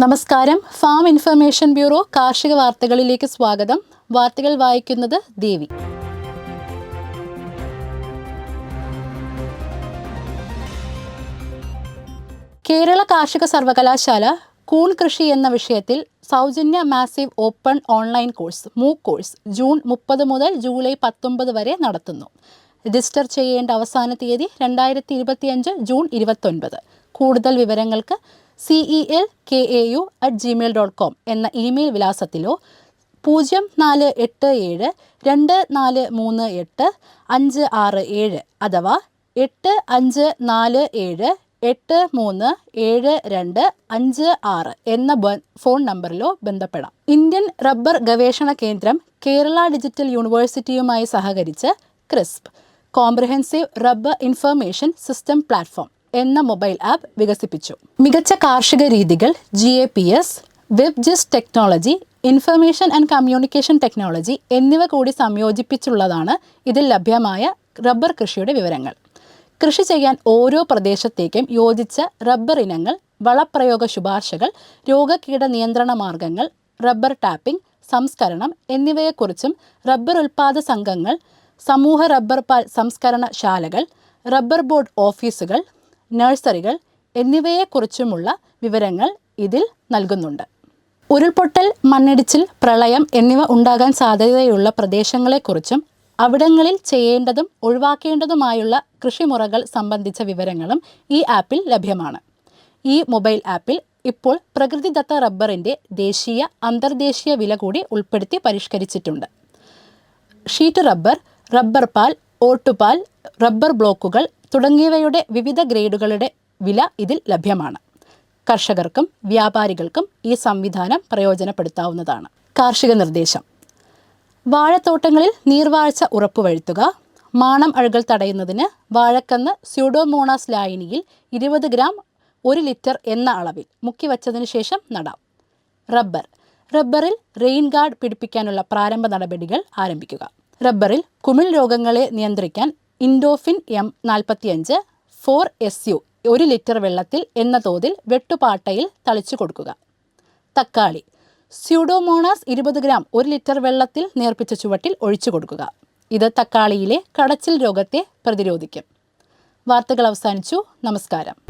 നമസ്കാരം. Farm information bureau കാർഷിക വാർത്തകളിലേക്ക് സ്വാഗതം. വാർത്തകൾ വായിക്കുന്നത് ദേവി. കേരള കാർഷിക സർവകലാശാല കൂൺ കൃഷി എന്ന വിഷയത്തിൽ സൗജന്യ massive open online course MOOC course June മുപ്പത് മുതൽ ജൂലൈ പത്തൊമ്പത് വരെ നടത്തുന്നു. രജിസ്റ്റർ ചെയ്യേണ്ട അവസാന തീയതി രണ്ടായിരത്തി ഇരുപത്തിയഞ്ച് ജൂൺ ഇരുപത്തൊൻപത്. കൂടുതൽ വിവരങ്ങൾക്ക് C E L K A U at Gmail dot com എന്ന ഇമെയിൽ വിലാസത്തിലോ പൂജ്യം നാല് എട്ട് ഏഴ് രണ്ട് നാല് മൂന്ന് എട്ട് അഞ്ച് ആറ് ഏഴ് അഥവാ എട്ട് അഞ്ച് നാല് ഏഴ് എട്ട് മൂന്ന് ഏഴ് രണ്ട് അഞ്ച് ആറ് എന്ന ഫോൺ നമ്പറിലോ ബന്ധപ്പെടാം. ഇന്ത്യൻ റബ്ബർ ഗവേഷണ കേന്ദ്രം കേരള ഡിജിറ്റൽ യൂണിവേഴ്സിറ്റിയുമായി സഹകരിച്ച് CRISP. Comprehensive rubber information system platform. എന്ന മൊബൈൽ ആപ്പ് വികസിപ്പിച്ചു. മികച്ച കാർഷിക രീതികൾ G A P S web GIS technology information and communication technology എന്നിവ കൂടി സംയോജിപ്പിച്ചുള്ളതാണ് ഇതിൽ ലഭ്യമായ റബ്ബർ കൃഷിയുടെ വിവരങ്ങൾ. കൃഷി ചെയ്യാൻ ഓരോ പ്രദേശത്തേക്കും യോജിച്ച റബ്ബർ ഇനങ്ങൾ വളപ്രയോഗ ശുപാർശകൾ രോഗകീട നിയന്ത്രണ മാർഗങ്ങൾ റബ്ബർ ടാപ്പിംഗ് സംസ്കരണം എന്നിവയെക്കുറിച്ചും റബ്ബർ ഉൽപ്പാദ സംഘങ്ങൾ സമൂഹ റബ്ബർ സംസ്കരണ ശാലകൾ റബ്ബർ ബോർഡ് ഓഫീസുകൾ നഴ്സറികൾ എന്നിവയെക്കുറിച്ചുമുള്ള വിവരങ്ങൾ ഇതിൽ നൽകുന്നുണ്ട്. ഉരുൾപൊട്ടൽ മണ്ണിടിച്ചിൽ പ്രളയം എന്നിവ ഉണ്ടാകാൻ സാധ്യതയുള്ള പ്രദേശങ്ങളെക്കുറിച്ചും അവിടങ്ങളിൽ ചെയ്യേണ്ടതും ഒഴിവാക്കേണ്ടതുമായുള്ള കൃഷിമുറകൾ സംബന്ധിച്ച വിവരങ്ങളും ഈ ആപ്പിൽ ലഭ്യമാണ്. ഈ മൊബൈൽ ആപ്പിൽ ഇപ്പോൾ പ്രകൃതിദത്ത റബ്ബറിന്റെ ദേശീയ അന്തർദേശീയ വില കൂടി ഉൾപ്പെടുത്തി പരിഷ്കരിച്ചിട്ടുണ്ട്. ഷീറ്റ് റബ്ബർ റബ്ബർ പാൽ ഓട്ടുപാൽ റബ്ബർ ബ്ലോക്കുകൾ തുടങ്ങിയവയുടെ വിവിധ ഗ്രേഡുകളുടെ വില ഇതിൽ ലഭ്യമാണ്. കർഷകർക്കും വ്യാപാരികൾക്കും ഈ സംവിധാനം പ്രയോജനപ്പെടുത്താവുന്നതാണ്. കാർഷിക നിർദ്ദേശം. വാഴത്തോട്ടങ്ങളിൽ നീർവാഴ്ച ഉറപ്പുവരുത്തുക. മാണം അഴുകൽ തടയുന്നതിന് വാഴക്കന്ന് സ്യൂഡോമോണാസ് ലായനിയിൽ ഇരുപത് ഗ്രാം ഒരു ലിറ്റർ എന്ന അളവിൽ മുക്കി വച്ചതിന് ശേഷം നടാം. റബ്ബർ. റബ്ബറിൽ റെയിൻ ഗാർഡ് പിടിപ്പിക്കാനുള്ള പ്രാരംഭ നടപടികൾ ആരംഭിക്കുക. റബ്ബറിൽ കുമിൾ രോഗങ്ങളെ നിയന്ത്രിക്കാൻ ഇൻഡോഫിൻ എം നാൽപ്പത്തിയഞ്ച് ഫോർ എസ് യു ഒരു ലിറ്റർ വെള്ളത്തിൽ എന്ന തോതിൽ വെട്ടുപാട്ടയിൽ തളിച്ചു കൊടുക്കുക. തക്കാളി സ്യൂഡോമോണാസ് ഇരുപത് ഗ്രാം ഒരു ലിറ്റർ വെള്ളത്തിൽ നേർപ്പിച്ച ചുവട്ടിൽ ഒഴിച്ചു കൊടുക്കുക. ഇത് തക്കാളിയിലെ കടച്ചിൽ രോഗത്തെ പ്രതിരോധിക്കും. വാർത്തകൾ അവസാനിച്ചു. നമസ്കാരം.